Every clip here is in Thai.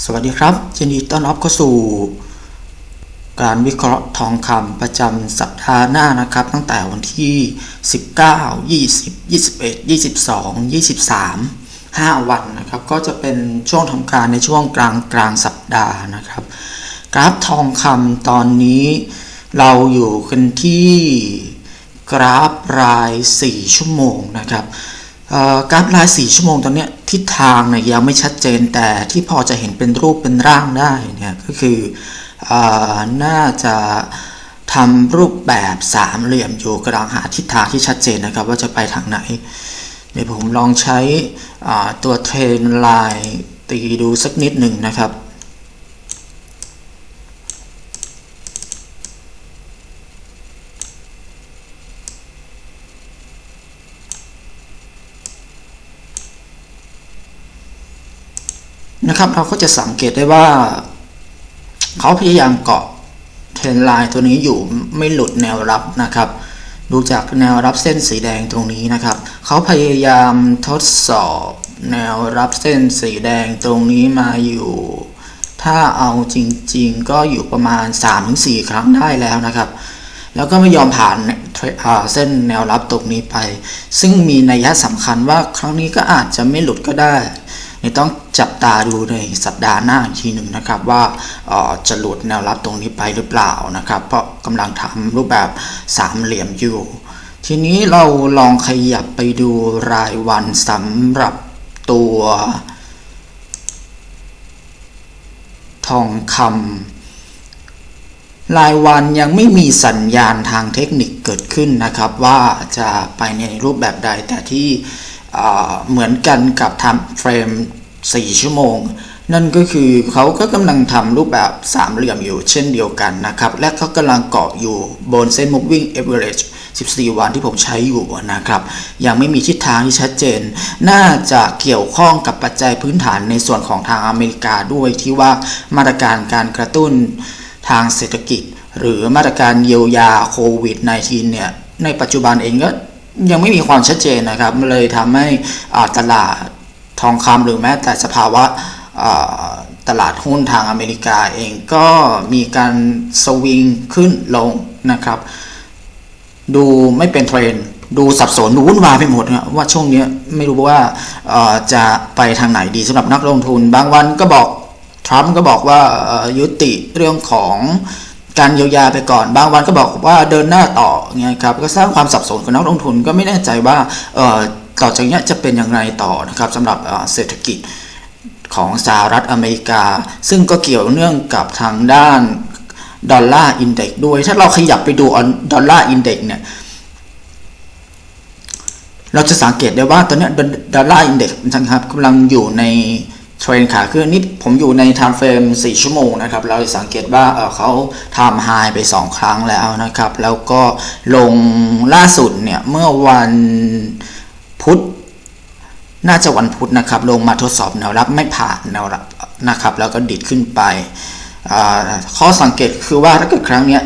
สวัสดีครับยินดีต้อนรับเข้าสู่ การวิเคราะห์ทองคำประจำสัปดาห์หน้านะครับ ตั้งแต่วันที่ 19 20 21 22 23 5 วันนะครับ ก็จะเป็นช่วงทำการในช่วงกลางกลางสัปดาห์นะครับ กราฟทองคำตอนนี้เราอยู่กันที่กราฟราย 4 ชั่วโมงนะครับกราฟราย 4 ชั่วโมงตอนเนี้ย ทิศทางเนี่ยยังไม่ชัดเจนแต่ที่พอจะเห็นเป็นรูปเป็นร่างได้เนี่ยก็คืออาน่าจะทำรูปแบบสามเหลี่ยมอยู่กำลังหาทิศทางที่ชัดเจนนะครับ ว่าจะไปทางไหนเดี๋ยวผมลองใช้อ่าตัวเทรนไลน์ตีดูสักนิดหนึ่งนะครับ นะครับ เราก็จะสังเกตได้ว่า เขาพยายามเกาะเทรนไลน์ตัวนี้อยู่ไม่หลุดแนวรับนะครับ ดูจากแนวรับเส้นสีแดงตรงนี้นะครับ เขาพยายามทดสอบแนวรับเส้นสีแดงตรงนี้มาอยู่ ถ้าเอาจริงๆ ก็อยู่ประมาณ 3-4 ครั้งได้แล้วนะครับ แล้วก็ไม่ยอมผ่านเส้นแนวรับตรงนี้ไป ซึ่งมีนัยสำคัญว่าครั้งนี้ก็อาจจะไม่หลุดก็ได้ ต้องจับตาดูในสัปดาห์หน้าอีกทีหนึ่งนะครับว่าจะหลุดแนวรับตรงนี้ไปหรือเปล่านะครับ เพราะกำลังทำรูปแบบสามเหลี่ยมอยู่ ทีนี้เราลองขยับไปดูรายวันสำหรับตัว ทองคำรายวันยังไม่มีสัญญาณทางเทคนิคเกิดขึ้นนะครับ ว่าจะไปในรูปแบบใดแต่ที่ เหมือนกันกับทำเฟรม 4 ชั่วโมง นั่นก็คือเขาก็กำลังทำรูปแบบสามเหลี่ยมอยู่เช่นเดียวกันนะครับ และเขากำลังเกาะอยู่บนเส้น moving average 14 วันที่ผมใช้อยู่นะครับ ยังไม่มีทิศทางที่ชัดเจน น่าจะเกี่ยวข้องกับปัจจัยพื้นฐานในส่วนของทางอเมริกาด้วยที่ว่ามาตรการการกระตุ้นทางเศรษฐกิจ หรือมาตรการเยียวยาโควิด -19 เนี่ยในปัจจุบันเองก็ ยังไม่มีความชัดเจนนะครับเลยทำให้อ่าตลาดทองคำหรือแม้แต่สภาวะตลาดหุ้นทางอเมริกาเองก็มีการสวิงขึ้นลงนะครับ ดูไม่เป็นเทรนด์ดูสับสนดูวุ่นวายไปหมดนะว่าช่วงนี้ไม่รู้ว่าจะไปทางไหนดีสำหรับนักลงทุน บางวันก็บอกทรัมป์ก็บอกว่ายุติเรื่องของ การเยียวยาไปก่อน บางวันก็บอกว่าเดินหน้าต่อเงี้ยครับก็สร้างความสับสนกับนักลงทุนก็ไม่แน่ใจว่าเออต่อจากนี้จะเป็นอย่างไรต่อนะครับสำหรับเศรษฐกิจของสหรัฐอเมริกา ซึ่งก็เกี่ยวเนื่องกับทางด้านดอลลาร์อินเด็กด้วย ถ้าเราขยับไปดูดอลลาร์อินเด็กเนี่ยเราจะสังเกตได้ว่าตอนนี้ดอลลาร์อินเด็กนะครับกำลังอยู่ใน เทรนขาขึ้นนี่ผมอยู่ในไทม์เฟรม4ชั่วโมงนะครับเราจะสังเกตว่าเอ่อเขาทำไฮไป 2 ครั้งแล้วนะครับ แล้วก็ลงล่าสุดเนี่ย เมื่อวันพุธน่าจะวันพุธนะครับ ลงมาทดสอบแนวรับไม่ผ่านแนวรับนะครับ แล้วก็ดิดขึ้นไปข้อสังเกตคือว่าถ้าเกิดครั้งเนี้ย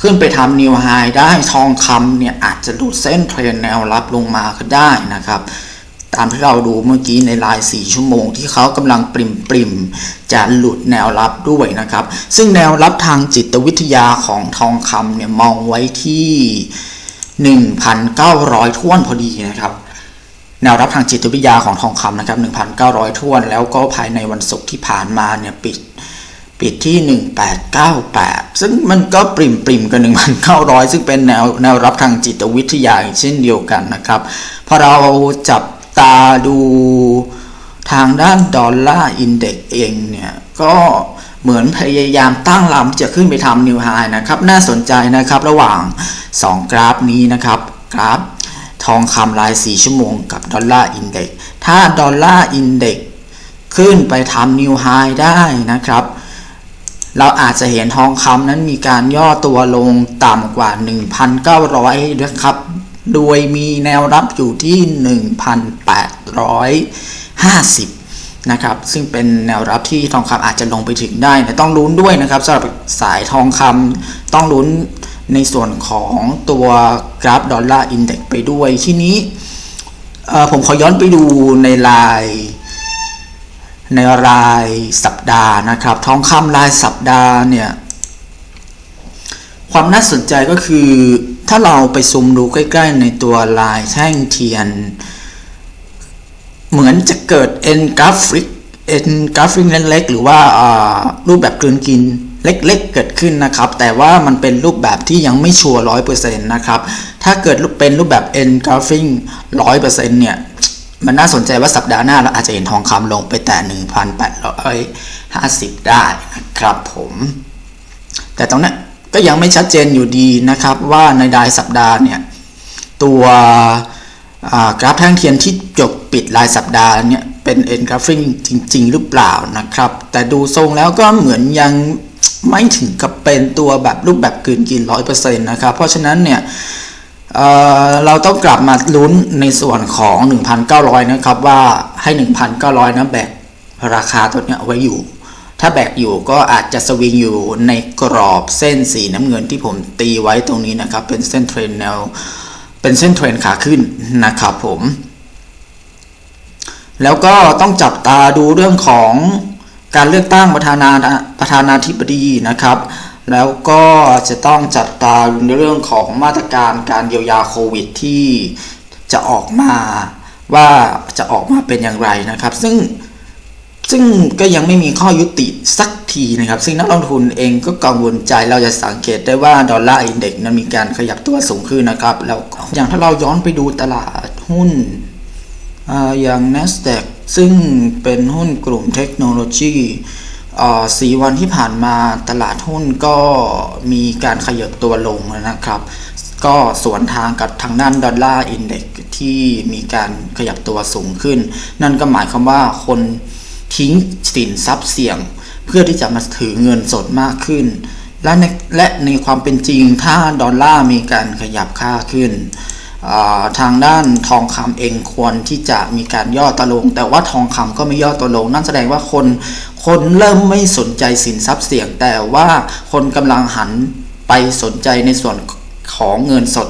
ขึ้นไปทำนิวไฮได้ทองคำเนี่ยอาจจะหลุดเส้นเทรนแนวรับลงมาก็ได้นะครับ ตามที่เราดูเมื่อกี้ในราย 4 ชั่วโมง ที่เขากำลังปริมปริมจะหลุดแนวรับด้วยนะครับ ซึ่งแนวรับทางจิตวิทยาของทองคำเนี่ยมองไว้ที่ 1,900ท้วนพอดีนะครับแนวรับทางจิตวิทยาของทองคำนะครับ1,900ท้วน แล้วก็ภายในวันศุกร์ที่ผ่านมาเนี่ยปิดปิดที่ 1898 ซึ่งมันก็ปริมปริมกัน 1,900 ซึ่งเป็นแนวแนวรับทางจิตวิทยาเช่นเดียวกันนะครับ พอเราจับ ตาดูทางด้านดอลลาร์อินเด็กเองเนี่ย ก็เหมือนพยายามตั้งลำที่จะขึ้นไปทำนิวไฮนะครับ น่าสนใจนะครับระหว่าง 2 กราฟนี้นะครับ กราฟทองคำราย 4 ชั่วโมงกับดอลลาร์อินเด็กถ้าดอลลาร์อินเด็กขึ้นไปทำนิวไฮได้นะครับ เราอาจจะเห็นทองคำนั้นมีการย่อตัวลงต่ำกว่า 1,900นะครับ โดยมีแนวรับอยู่ที่ 1,850 นะครับ ซึ่งเป็นแนวรับที่ทองคำอาจจะลงไปถึงได้แต่ต้องลุ้นด้วยนะครับสำหรับสายทองคำต้องลุ้นในส่วนของตัวกราฟดอลลาร์อินเด็กไปด้วยที่นี้ผมขอย้อนไปดูในลายในรายสัปดาห์นะครับ ทองคำรายสัปดาห์เนี่ย ความน่าสนใจก็คือ ถ้าเราไปซูมดูใกล้ ๆ ในตัวลายแท่งเทียน เหมือนจะเกิด N กราฟิก N กราฟิกเล็กๆหรือว่ารูปแบบกลืนกินเล็กๆเกิดขึ้นนะครับ แต่ว่ามันเป็นรูปแบบที่ยังไม่ชัวร์ร้อยเปอร์เซ็นต์นะครับ ถ้าเกิดเป็นรูปแบบ N กราฟิกร้อยเปอร์เซ็นต์เนี่ยมันน่าสนใจว่าสัปดาห์หน้าเราอาจจะเห็นทองคำลงไปแต่ 1,850 ได้นะครับผม แต่ตรงนี้น ก็ยังไม่ชัดเจนอยู่ดีนะครับว่าในรายสัปดาห์เนี่ยตัวกราฟแท่งเทียนที่จบปิดรายสัปดาห์เนี่ยเป็นเอ็นกราฟิกจริง ๆ หรือเปล่านะครับ แต่ดูทรงแล้วก็เหมือนยังไม่ถึงกับเป็นตัวแบบรูปแบบกลืนกินร้อยเปอร์เซ็นต์นะครับ เพราะฉะนั้นเนี่ยเเราต้องกลับมาลุ้นในส่วนของ 1,900 นะครับว่าให้ 1,900นะแบกราคาตัวเนี้ยเอาไว้อยู่ ถ้าแบกอยู่ก็อาจจะสวิงอยู่ในกรอบเส้นสีน้ำเงินที่ผมตีไว้ตรงนี้นะครับ เป็นเส้นเทรนแนว เป็นเส้นเทรนขาขึ้นนะครับผม แล้วก็ต้องจับตาดูเรื่องของการเลือกตั้งประธานาประธานาธิบดีนะครับ แล้วก็จะต้องจับตาในเรื่องของมาตรการการเยียวยาโควิดที่จะออกมาว่าจะออกมาเป็นอย่างไรนะครับ ซึ่ง ซึ่งก็ยังไม่มีข้อยุติสักทีนะครับ ซึ่งนักลงทุนเองก็กังวลใจเราจะสังเกตได้ว่าดอลลาร์อินเด็กซ์นั้นมีการขยับตัวสูงขึ้นนะครับ แล้วอย่างถ้าเราย้อนไปดูตลาดหุ้นออย่าง NASDAQ ซึ่งเป็นหุ้นกลุ่มเทคโนโลยีอ่าสี่วันที่ผ่านมาตลาดหุ้นก็มีการขยับตัวลงนะครับ ก็สวนทางกับทางด้านดอลลาร์อินเด็กซ์ที่มีการขยับตัวสูงขึ้น นั่นก็หมายความว่าคน ทิ้งสินทรัพย์เสี่ยง เพื่อที่จะมาถือเงินสดมากขึ้น และในและในความเป็นจริงถ้าดอลลาร์มีการขยับค่าขึ้น ทางด้านทองคำเองควรที่จะมีการย่อตัวลง แต่ว่าทองคำก็ไม่ย่อตัวลง นั่นแสดงว่าคนคนเริ่มไม่สนใจสินทรัพย์เสี่ยง แต่ว่าคนกำลังหันไปสนใจในส่วนของเงินสด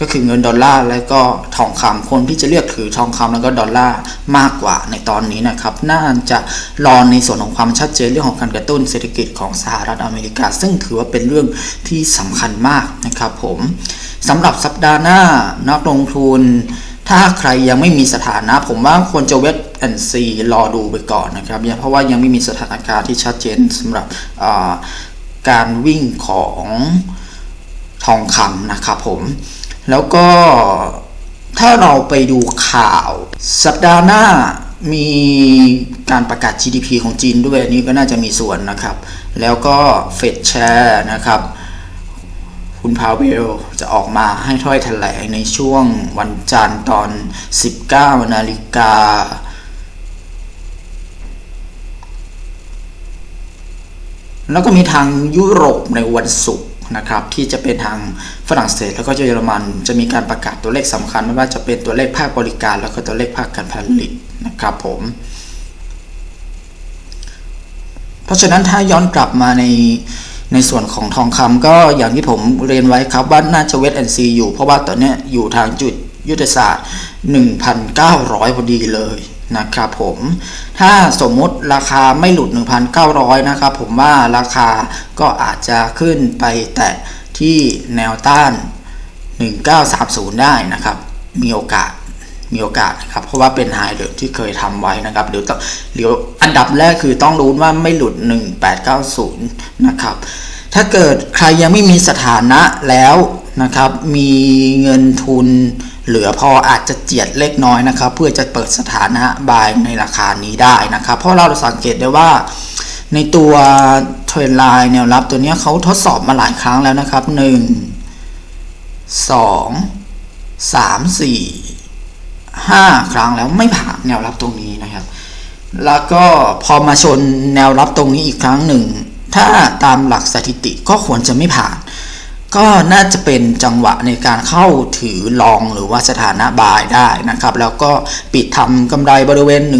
ก็คือเงินดอลลาร์และก็ทองคำคนที่จะเลือกถือทองคำแล้วก็ดอลลาร์มากกว่าในตอนนี้นะครับ น่าจะรอในส่วนของความชัดเจนเรื่องของการกระตุ้นเศรษฐกิจของสหรัฐอเมริกา ซึ่งถือว่าเป็นเรื่องที่สำคัญมากนะครับผมสำหรับสัปดาห์หน้านักลงทุน ถ้าใครยังไม่มีสถานะ ผมว่าควรจะเวทแอนซีรอดูไปก่อนนะครับเพราะว่ายังไม่มีสถานการณ์ที่ชัดเจนสำหรับการวิ่งของทองคำนะครับผม แล้วก็ถ้าเราไปดูข่าว สัปดาห์หน้ามีการประกาศ GDP ของจีนด้วยนนี้ก็น่าจะมีส่วนนะครับ แล้วก็เฟดแชร์นะครับ คุณพาวเวลจะออกมาให้ถ้อยแถลงในช่วงวันจันทร์ตอน 19นาฬิกาแล้วก็มีทางยุโรปในวันศุกร์ นะครับที่จะเป็นทางฝรั่งเศสแล้วก็เยอรมัน จะมีการประกาศตัวเลขสำคัญไม่ว่าจะเป็นตัวเลขภาคบริการ แล้วก็ตัวเลขภาคการผลิตนะครับผม เพราะฉะนั้นถ้าย้อนกลับมาในในส่วนของทองคำก็อย่างที่ผมเรียนไว้ครับว่าน่าจะเวทแอนซีอยู่ เพราะว่าตอนนี้อยู่ทางจุดยุทธศาสตร์ 1,900พอดีเลย นะครับผมถ้าสมมุติราคาไม่หลุด 1,900 นะครับผมว่าราคาก็อาจจะขึ้นไปแตะที่แนวต้าน 1930 ได้นะครับ มีโอกาสมีโอกาสนะครับเพราะว่าเป็นไฮเดิมที่เคยทำไว้นะครับเดี๋ยวต้องเดี๋ยวอันดับแรกคือต้องรู้ว่าไม่หลุด 1890 นะครับ ถ้าเกิดใครยังไม่มีสถานะแล้วนะครับ มีเงินทุน เหลือพออาจจะเจียดเล็กน้อยนะครับ เพื่อจะเปิดสถานะบายในราคานี้ได้นะครับ เพราะเราสังเกตได้ว่าในตัวเทรนไลน์แนวรับตัวนี้เขาทดสอบมาหลายครั้งแล้วนะครับ 1 2 3 4 5 ครั้งแล้วไม่ผ่านแนวรับตรงนี้นะครับ แล้วก็พอมาชนแนวรับตรงนี้อีกครั้งหนึ่ง ถ้าตามหลักสถิติก็ควรจะไม่ผ่าน ก็น่าจะเป็นจังหวะในการเข้าถือลองหรือว่าสถานะบายได้นะครับ แล้วก็ปิดทำกำไรบริเวณ 1,920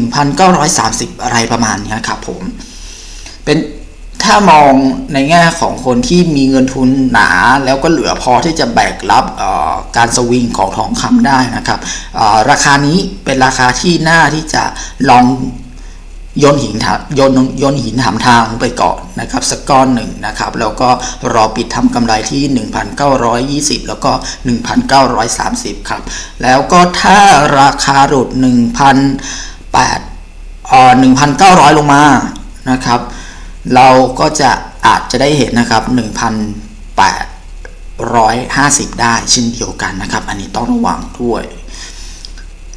1,930 อะไรประมาณนี้ครับผมเป็นถ้ามองในแง่ของคนที่มีเงินทุนหนาแล้วก็เหลือพอที่จะแบกรับการสวิงของทองคำได้นะครับราคานี้เป็นราคาที่น่าที่จะลอง โยนหินถามโยนโยนหินถามทางไปก่อนนะครับสักก้อนหนึ่งนะครับแล้วก็รอปิดทำกำไรที่ 1,920 แล้วก็ 1,930 ครับ แล้วก็ถ้าราคาหลุด1,800เอ่อ1,900 ลงมานะครับ เราก็จะอาจจะได้เห็นนะครับ1,850 ได้เช่นเดียวกันนะครับ อันนี้ต้องระวังด้วย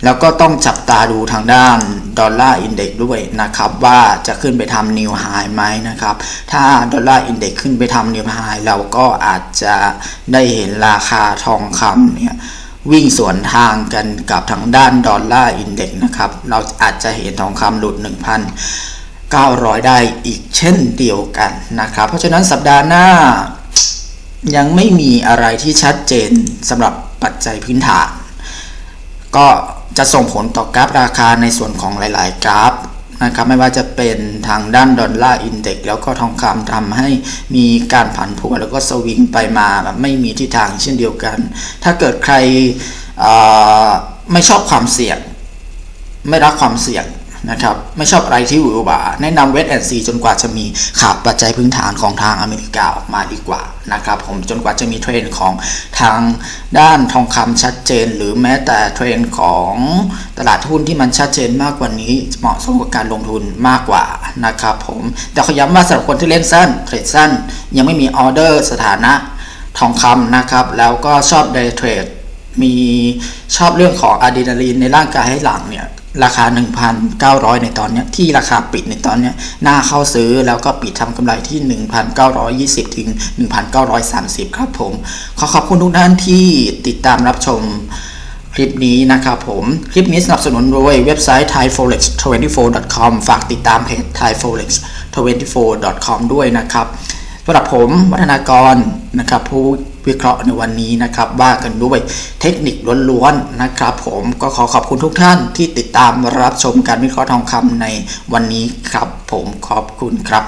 แล้วก็ต้องจับตาดูทางด้านดอลลาร์อินเด็กด้วยนะครับ ว่าจะขึ้นไปทำนิวไฮไหมนะครับ ถ้าดอลลาร์อินเด็กขึ้นไปทำนิวไฮเราก็อาจจะได้เห็นราคาทองคำเนี่ยวิ่งสวนทางกันกับทางด้านดอลลาร์อินเด็กนะครับ เราอาจจะเห็นทองคำหลุด 1,900 ได้อีกเช่นเดียวกันนะครับ เพราะฉะนั้นสัปดาห์หน้ายังไม่มีอะไรที่ชัดเจนสำหรับปัจจัยพื้นฐาน ก็ จะส่งผลต่อกราฟราคาในส่วนของหลาย ๆ กราฟนะครับไม่ว่าจะเป็นทางด้านดอลลาร์อินเด็กแล้วก็ทองคำทำให้มีการผันผวนแล้วก็สวิงไปมาแบบไม่มีทิศทางเช่นเดียวกัน ถ้าเกิดใครไม่ชอบความเสี่ยง ไม่รักความเสี่ยง นะครับ ไม่ชอบอะไรที่หวือหวาแนะนำเวทแอนซีจนกว่าจะมีข่าวปัจจัยพื้นฐานของทางอเมริกาออกมาดีกว่านะครับผมจนกว่าจะมีเทรนด์ของทางด้านทองคำชัดเจน หรือแม้แต่เทรนด์ของตลาดหุ้นที่มันชัดเจนมากกว่านี้เหมาะสมกับการลงทุนมากกว่านะครับผมแต่ขอย้ำว่าสำหรับคนที่เล่นสั้นเทรดสั้น ยังไม่มีออเดอร์สถานะทองคำนะครับ แล้วก็ชอบเดย์เทรดมีชอบเรื่องของอะดรีนาลีนในร่างกายให้หลังเนี่ย ราคา 1,900 ในตอนนี้ที่ราคาปิดในตอนนี้น่าเข้าซื้อแล้วก็ปิดทำกำไรที่ 1,920 ถึง 1,930 ครับผม ขอขอบคุณทุกท่านที่ติดตามรับชมคลิปนี้นะครับผม คลิปนี้สนับสนุนโดยเว็บไซต์ thaiforex24.com ฝากติดตามเพจ thaiforex24.com ด้วยนะครับสำหรับผมวัฒนากรนะครับผู้ วิเคราะห์ในวันนี้นะครับ ว่ากันด้วยเทคนิคล้วนๆนะครับ ผมก็ขอขอบคุณทุกท่านที่ติดตามรับชมการวิเคราะห์ทองคำในวันนี้ครับ ผมขอบคุณครับ